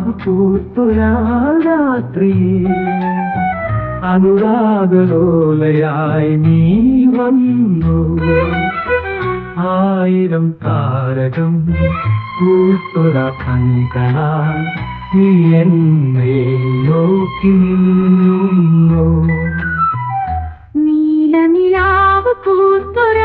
നീലനിലാവ് പൂത്തൊരാ രാത്രി അനുരാഗലോലയായി നീ വന്നു. ആയിരം താരകം പൂത്തൊര കൺകളാൽ നീ എന്നെ നോക്കി നിന്നു. നീലനിലാവ് പൂത്തൊരാ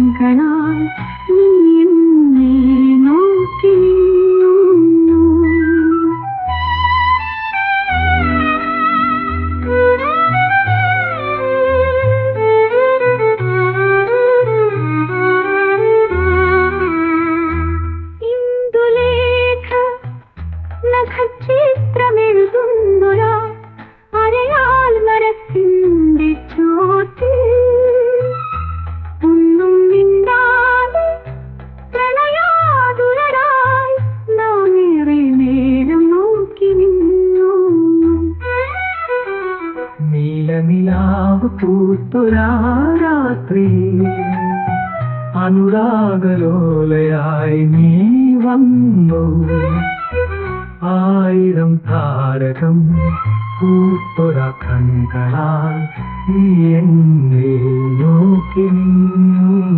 കൺകളാൽ നീ നീലനിലാവ് പൂത്തൊരാ രാത്രി അനുരാഗലോലയായി നീ വന്നു. ആയിരം താരകം പൂത്തൊര കൺകളാൽ നീ എന്നെ നോക്കി നിന്നു.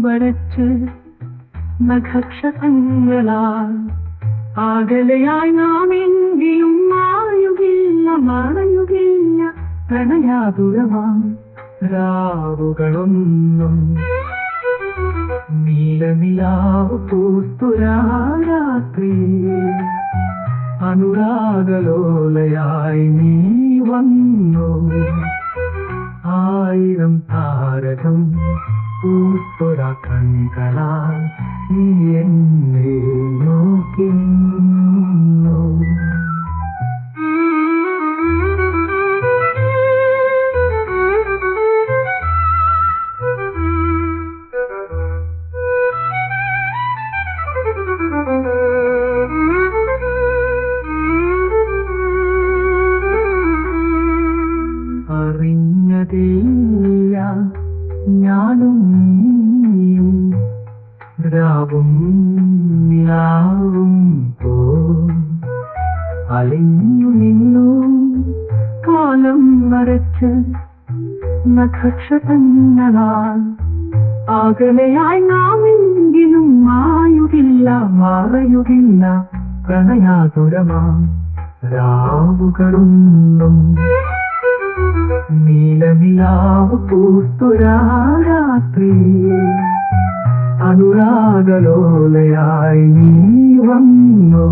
കാലം വരച്ച് നഖക്ഷങ്ങളാൽ ആകലയായി നാം എങ്കിലും മായുകില്ല മറയുകില്ല പ്രണയാതുരമാം രാവുകളൊന്നും. നീലനിലാവ് പൂത്തുരാത്രി അനുരാഗലോലയായി നീ വന്നു. ആയിരം താരകം പൂത്തൊര കണികളാൽ നീ എന്നെ നോക്കി രാവും നിലാവും പോ. അലിഞ്ഞു നിന്നു കാലം വരച്ച് നക്ഷത്രങ്ങളാൽ അകലെയായി നാം എങ്കിലും മായുകില്ല മാറയുകില്ല പ്രണയാതുരമാ. രാവുകളൊന്നും നീലനിലാവ് പൂത്തുരാ രാത്രി. അനുരാഗലോലയായി നീ വന്നു